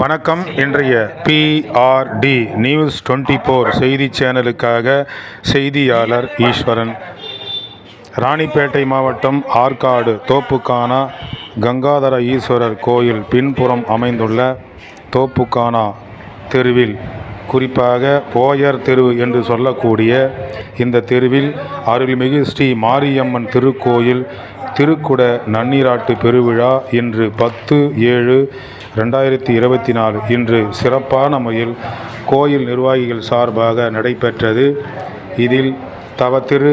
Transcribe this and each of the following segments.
வணக்கம். இன்றைய BRT news twenty four செய்தி சேனலுக்காக செய்தியாளர் ஈஸ்வரன். ராணிப்பேட்டை மாவட்டம் ஆற்காடு தோப்புக்கானா கங்காதர ஈஸ்வரர் கோயில் பின்புறம் அமைந்துள்ள தோப்புக்கானா தெருவில் குறிப்பாக போயர் தெரு என்று சொல்லக்கூடிய இந்த தெருவில் அருள்மிகு ஸ்ரீ மாரியம்மன் திருக்கோயில் திருக்குட நன்னீராட்டு பெருவிழா இன்று பத்து ஏழு ரெண்டாயிரத்தி இருபத்தி நாலு. இன்று சிறப்பான முறையில் கோயில் நிர்வாகிகள் சார்பாக நடைபெற்றது. இதில் தவத்திரு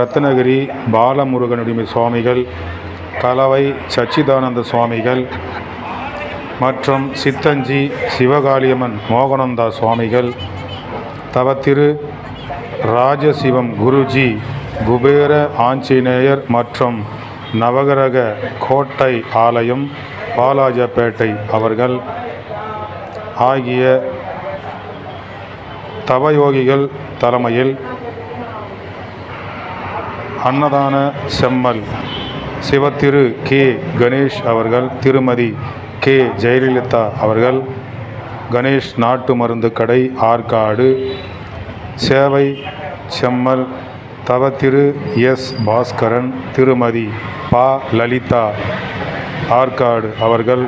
ரத்னகிரி பாலமுருகனுடைய சுவாமிகள் கலவை சச்சிதானந்த சுவாமிகள் மற்றும் சித்தஞ்சி சிவகாளியம்மன் மோகனந்தா சுவாமிகள் தவத்திரு ராஜசிவம் குருஜி குபேர ஆஞ்சநேயர் மற்றும் நவகிரக கோட்டை ஆலயம் பாலாஜப்பேட்டை அவர்கள் ஆகிய தவயோகிகள் தலைமையில் அன்னதான செம்மல் சிவத்திரு கே. கணேஷ் அவர்கள் திருமதி கே. ஜெயலலிதா அவர்கள் கணேஷ் நாட்டு மருந்து கடை ஆற்காடு சேவை செம்மல் தவ திரு எஸ் பாஸ்கரன் திருமதி பா லலிதா ஆற்காடு அவர்கள்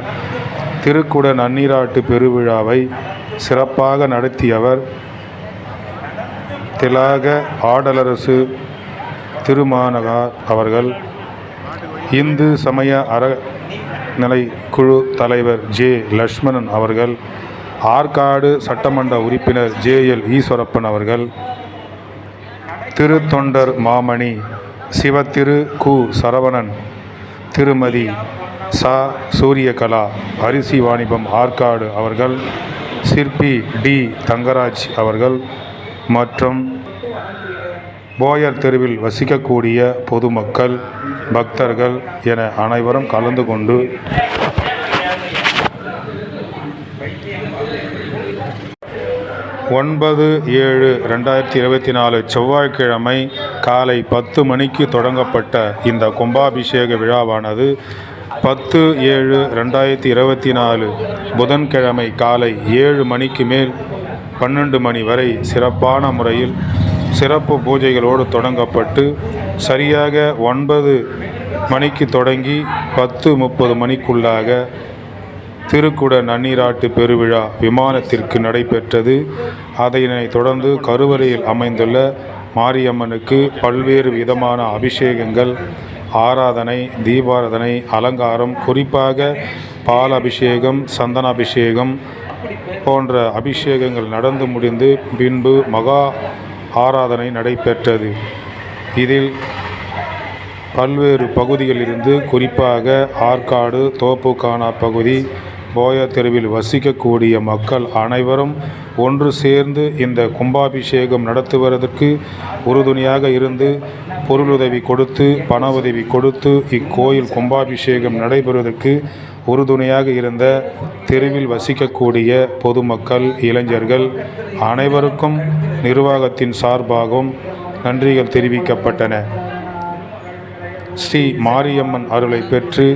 திருக்குட நன்னீராட்டு பெருவிழாவை சிறப்பாக நடத்தியவர் திலாக ஆடலரசு திருமாநகார் அவர்கள். இந்து சமய அறநிலை குழு தலைவர் ஜே லக்ஷ்மணன் அவர்கள். ஆற்காடு சட்டமன்ற உறுப்பினர் ஜே எல் ஈஸ்வரப்பன் அவர்கள். திருத்தொண்டர் மாமணி சிவத்திரு கு சரவணன் திருமதி சா சூரியகலா அரிசி வாணிபம் ஆற்காடு அவர்கள் சிற்பி டி தங்கராஜ் அவர்கள் மற்றும் போயர் தெருவில் வசிக்கக்கூடிய பொதுமக்கள் பக்தர்கள் என அனைவரும் கலந்து கொண்டு ஒன்பது ஏழு ரெண்டாயிரத்தி இருபத்தி நாலு செவ்வாய்க்கிழமை காலை பத்து மணிக்கு தொடங்கப்பட்ட இந்த கும்பாபிஷேக விழாவானது பத்து ஏழு ரெண்டாயிரத்தி இருபத்தி நாலு புதன்கிழமை காலை ஏழு மணிக்கு மேல் பன்னெண்டு மணி வரை சிறப்பான முறையில் சிறப்பு பூஜைகளோடு தொடங்கப்பட்டு சரியாக ஒன்பது மணிக்கு தொடங்கி பத்து முப்பது மணிக்குள்ளாக திருக்குட நன்னீராட்டு பெருவிழா விமானத்திற்கு நடைபெற்றது. அதனைத் தொடர்ந்து கருவறையில் அமைந்துள்ள மாரியம்மனுக்கு பல்வேறு விதமான அபிஷேகங்கள் ஆராதனை தீபாராதனை அலங்காரம் குறிப்பாக பால் அபிஷேகம் சந்தன அபிஷேகம் போன்ற அபிஷேகங்கள் நடந்து முடிந்து பின்பு மகா ஆராதனை நடைபெற்றது. இதில் பல்வேறு பகுதிகளிலிருந்து குறிப்பாக ஆற்காடு தோப்புக்கானா பகுதி போயா தெருவில் வசிக்கக்கூடிய மக்கள் அனைவரும் ஒன்று சேர்ந்து இந்த கும்பாபிஷேகம் நடத்துவதற்கு உறுதுணையாக இருந்து பொருளுதவி கொடுத்து பண உதவி கொடுத்து இக்கோயில் கும்பாபிஷேகம் நடைபெறுவதற்கு உறுதுணையாக இருந்த தெருவில் வசிக்கக்கூடிய பொதுமக்கள் இளைஞர்கள் அனைவருக்கும் நிர்வாகத்தின் சார்பாகவும் நன்றிகள் தெரிவிக்கப்பட்டன. ஸ்ரீ மாரியம்மன் அருளை பெற்று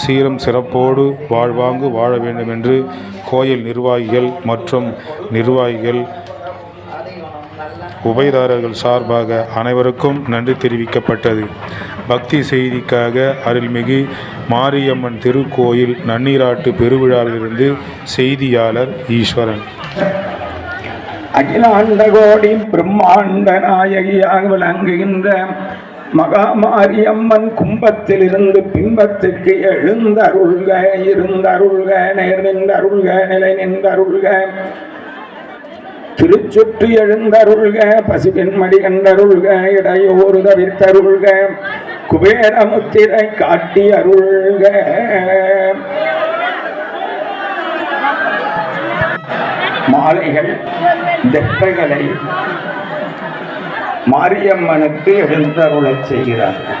சீரம் சிறப்போடு வாழ்வாங்கு வாழ வேண்டும் என்று கோயில் நிர்வாகிகள் மற்றும் நிர்வாகிகள் உபயதாரர்கள் சார்பாக அனைவருக்கும் நன்றி தெரிவிக்கப்பட்டது. பக்தி செய்திக்காக அருள்மிகு மாரியம்மன் திருக்கோயில் நன்னீராட்டு பெருவிழாவிலிருந்து செய்தியாளர் ஈஸ்வரன். அகிலாண்ட கோடி பிரம்மாண்ட நாயகியாக விளங்குகின்ற மகாமாரியம்மன் கும்பத்திலிருந்து பிம்பத்துக்கு எழுந்தருள்க இருந்தருள்க நேர் நின்றருள்க நிலை நின்றருள்க. திருச்சுற்று எழுந்தருள்க பசுபின் மடி கண்டருள்க இடையோறு தவிர்த்தருள்க குபேரமுத்திரை காட்டி அருள்க. மாலைகள் தெப்பைகளை மாரியம்மனுக்கு எழுந்தருளச் செய்கிறார்கள்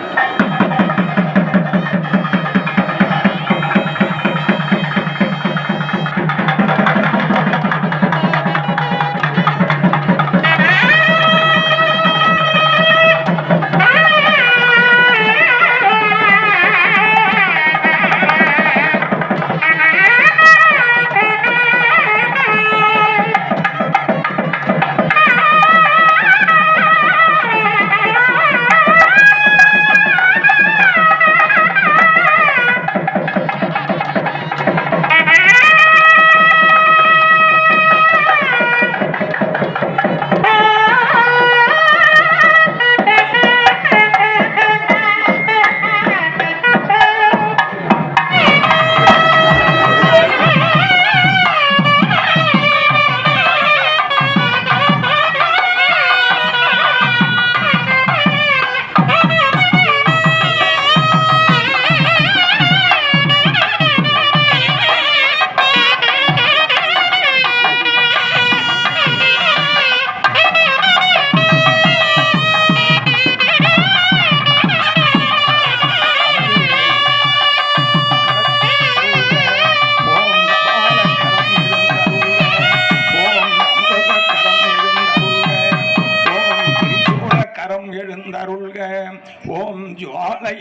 எழுந்தருள்க. ஓம் ஜுவாலை